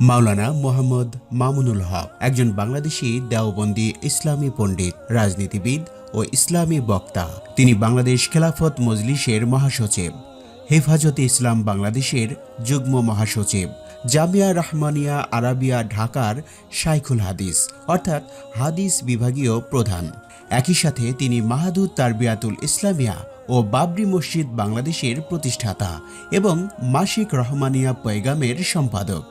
মাওলানা মোহাম্মদ মামুনুল হক, একজন বাংলাদেশি দেওবন্দি ইসলামী পণ্ডিত, রাজনীতিবিদ ও ইসলামী বক্তা। তিনি বাংলাদেশ খেলাফত মজলিসের মহাসচিব, হেফাজতে ইসলাম বাংলাদেশের যুগ্ম মহাসচিব, জামিয়া রহমানিয়া আরাবিয়া ঢাকার শাইখুল হাদিস, অর্থাৎ হাদিস বিভাগীয় প্রধান। একই সাথে তিনি মাহাদুদ তারবিয়াতুল ইসলামিয়া ও বাবরি মসজিদ বাংলাদেশের প্রতিষ্ঠাতা এবং মাসিক রহমানিয়া পয়গামের সম্পাদক।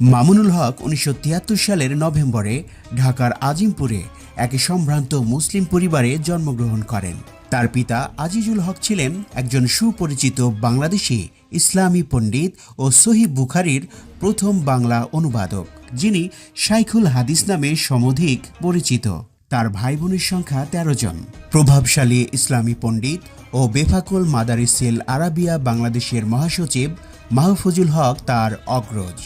মামুনুল হক উনিশশো তিয়াত্তর সালের নভেম্বরে ঢাকার আজিমপুরে এক সম্ভ্রান্ত মুসলিম পরিবারে জন্মগ্রহণ করেন। তার পিতা আজিজুল হক ছিলেন একজন সুপরিচিত বাংলাদেশি ইসলামী পণ্ডিত ও সহি বুখারির প্রথম বাংলা অনুবাদক, যিনি শাইখুল হাদিস নামে সমধিক পরিচিত। তার ভাই বোনের সংখ্যা তেরো জন। প্রভাবশালী ইসলামী পণ্ডিত ও বেফাকুল মাদারিসিল আরাবিয়া বাংলাদেশের মহাসচিব মাহফুজুল হক তার অগ্রজ।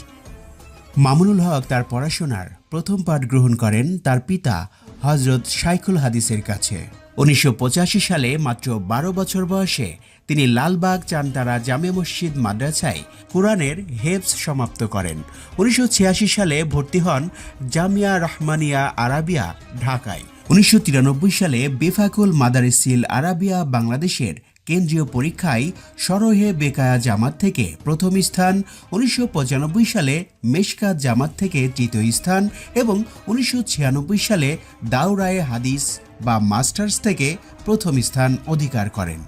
মামুনুল হক তার পড়াশোনার প্রথম পাঠ গ্রহণ করেন তার পিতা হজরত শাইখুল হাদিসের কাছে। উনিশশো সালে মাত্র বারো বছর বয়সে তিনি লালবাগ চানতারা জামে মসজিদ মাদ্রাসায় কোরআনের হেফস সমাপ্ত করেন। উনিশশো ছিয়াশি সালে ভর্তি হন জামিয়া রহমানিয়া আরাবিয়া, ঢাকায়। উনিশশো তিরানব্বই সালে বেফাকুল মাদারিসিল আরাবিয়া বাংলাদেশের কেন্দ্রীয় পরীক্ষায় সরহে বেকায়া জামাত থেকে প্রথম স্থান, উনিশশো পঁচানব্বই সালে মেশকাত জামাত থেকে তৃতীয় স্থান এবং উনিশশো ছিয়ানব্বই সালে দাউরায়ে হাদিস বা মাস্টার্স থেকে প্রথম স্থান অধিকার করেন।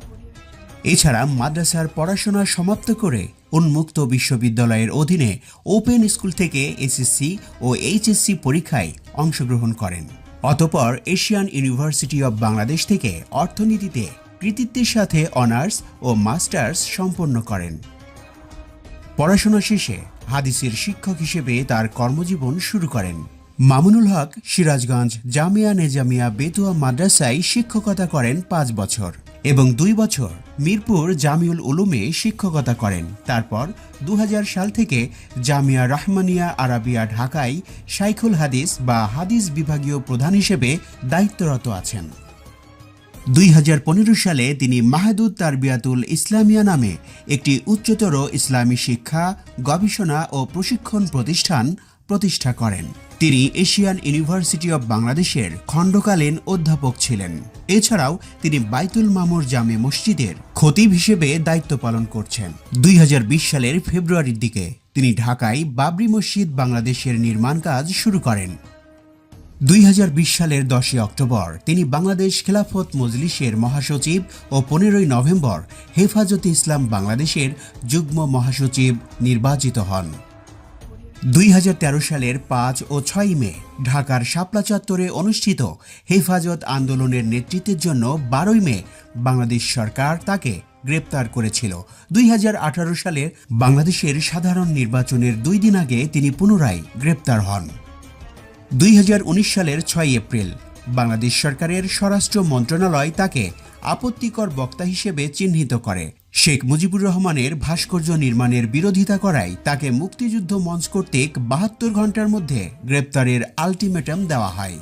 এছাড়া মাদ্রাসার পড়াশোনা সমাপ্ত করে উন্মুক্ত বিশ্ববিদ্যালয়ের অধীনে ওপেন স্কুল থেকে এসএসসি ও এইচএসসি পরীক্ষায় অংশগ্রহণ করেন। অতপর এশিয়ান ইউনিভার্সিটি অব বাংলাদেশ থেকে অর্থনীতিতে কৃতিত্বের সাথে অনার্স ও মাস্টার্স সম্পন্ন করেন। পড়াশোনা শেষে হাদিসের শিক্ষক হিসেবে তার কর্মজীবন শুরু করেন। মামুনুল হক সিরাজগঞ্জ জামিয়া নেজামিয়া বেতুয়া মাদ্রাসায় শিক্ষকতা করেন পাঁচ বছর এবং দুই বছর মিরপুর জামিউল উলুমে শিক্ষকতা করেন। তারপর দু হাজার সাল থেকে জামিয়া রহমানিয়া আরাবিয়া ঢাকায় শাইখুল হাদিস বা হাদিস বিভাগীয় প্রধান হিসেবে দায়িত্বরত আছেন। দুই হাজার পনেরো সালে তিনি মাহাদুদ তারবিয়াতুল ইসলামিয়া নামে একটি উচ্চতর ইসলামী শিক্ষা, গবেষণা ও প্রশিক্ষণ প্রতিষ্ঠান প্রতিষ্ঠা করেন। তিনি এশিয়ান ইউনিভার্সিটি অব বাংলাদেশের খণ্ডকালীন অধ্যাপক ছিলেন। এছাড়াও তিনি বাইতুল মামুর জামে মসজিদের খতিব হিসেবে দায়িত্ব পালন করছেন। দুই হাজার বিশ সালের ফেব্রুয়ারির দিকে তিনি ঢাকায় বাবরি মসজিদ বাংলাদেশের নির্মাণ কাজ শুরু করেন। দুই হাজার বিশ সালের দশই অক্টোবর তিনি বাংলাদেশ খেলাফত মজলিসের মহাসচিব ও পনেরোই নভেম্বর হেফাজতে ইসলাম বাংলাদেশের যুগ্ম মহাসচিব নির্বাচিত হন। দুই হাজার তেরো সালের পাঁচ ও ছয় মে ঢাকার শাপলা চত্বরে অনুষ্ঠিত হেফাজত আন্দোলনের নেতৃত্বের জন্য বারোই মে বাংলাদেশ সরকার তাকে গ্রেপ্তার করেছিল। দুই সালের বাংলাদেশের সাধারণ নির্বাচনের দুই দিন আগে তিনি পুনরায় গ্রেপ্তার হন। দুই হাজার উনিশ সালের ছয় এপ্রিল। বাংলাদেশ সরকারের স্বরাষ্ট্র মন্ত্রণালয় তাকে আপত্তিকর বক্তা হিসেবে চিহ্নিত করে। শেখ মুজিবুর রহমানের ভাস্কর্য নির্মাণের বিরোধিতা করায় তাকে মুক্তিযুদ্ধ মঞ্চ কর্তৃক বাহাত্তর ঘণ্টার মধ্যে গ্রেপ্তারের আলটিমেটাম দেওয়া হয়।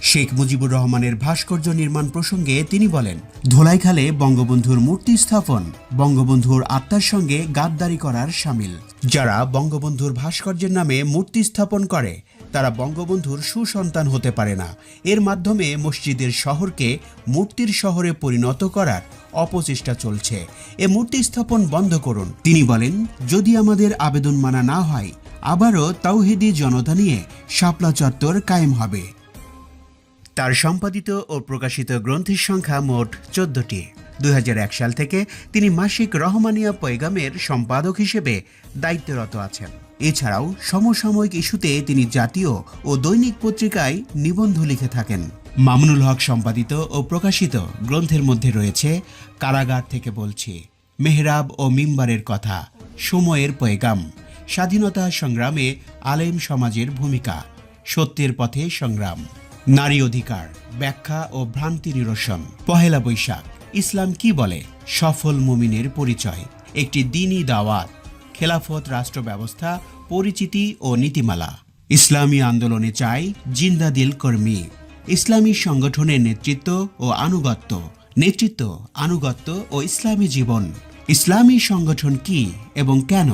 শেখ মুজিবুর রহমানের ভাস্কর্য নির্মাণ প্রসঙ্গে তিনি বলেন, ধোলাইখালে বঙ্গবন্ধুর মূর্তি স্থাপন, বঙ্গবন্ধুর আত্মার সঙ্গে গাদ্দারি করার সামিল। যারা বঙ্গবন্ধুর ভাস্কর্যের নামে মূর্তি স্থাপন করে তারা বঙ্গবন্ধুর সুসন্তান হতে পারে না। এর মাধ্যমে মসজিদের শহরকে মূর্তির শহরে পরিণত করার অপচেষ্টা চলছে। এ মূর্তি স্থাপন বন্ধ করুন। তিনি বলেন, যদি আমাদের আবেদন মানা না হয়, আবারও তাওহিদি জনতা নিয়ে শাপলা চত্বর কায়েম হবে। তার সম্পাদিত ও প্রকাশিত গ্রন্থের সংখ্যা মোট চোদ্দটি। দুই হাজার এক সাল থেকে তিনি মাসিক রহমানিয়া পয়গামের সম্পাদক হিসেবে দায়িত্বরত আছেন। এছাড়াও সমসাময়িক ইস্যুতে তিনি জাতীয় ও দৈনিক পত্রিকায় নিবন্ধ লিখে থাকেন। মামুনুল হক সম্পাদিত ও প্রকাশিত গ্রন্থের মধ্যে রয়েছে, কারাগার থেকে বলছি, মেহরাব ও মিম্বারের কথা, সময়ের পয়গাম স্বাধীনতা সংগ্রামে আলেম সমাজের ভূমিকা, সত্যের পথে সংগ্রাম, নারী অধিকার, ব্যাখ্যা ও ভ্রান্তি নিরসন, পহেলা বৈশাখ ইসলাম কি বলে? সফল মুমিনের পরিচয়। একটি দিনই দাওয়াত। খেলাফত রাষ্ট্র ব্যবস্থা পরিচিতি ও নীতিমালা। ইসলামী আন্দোলনে চাই জিন্দা দিল কর্মী। ইসলামী সংগঠনের নেতৃত্ব ও আনুগত্য। নেতৃত্ব, আনুগত্য ও ইসলামী জীবন। ইসলামী সংগঠন কি এবং কেন?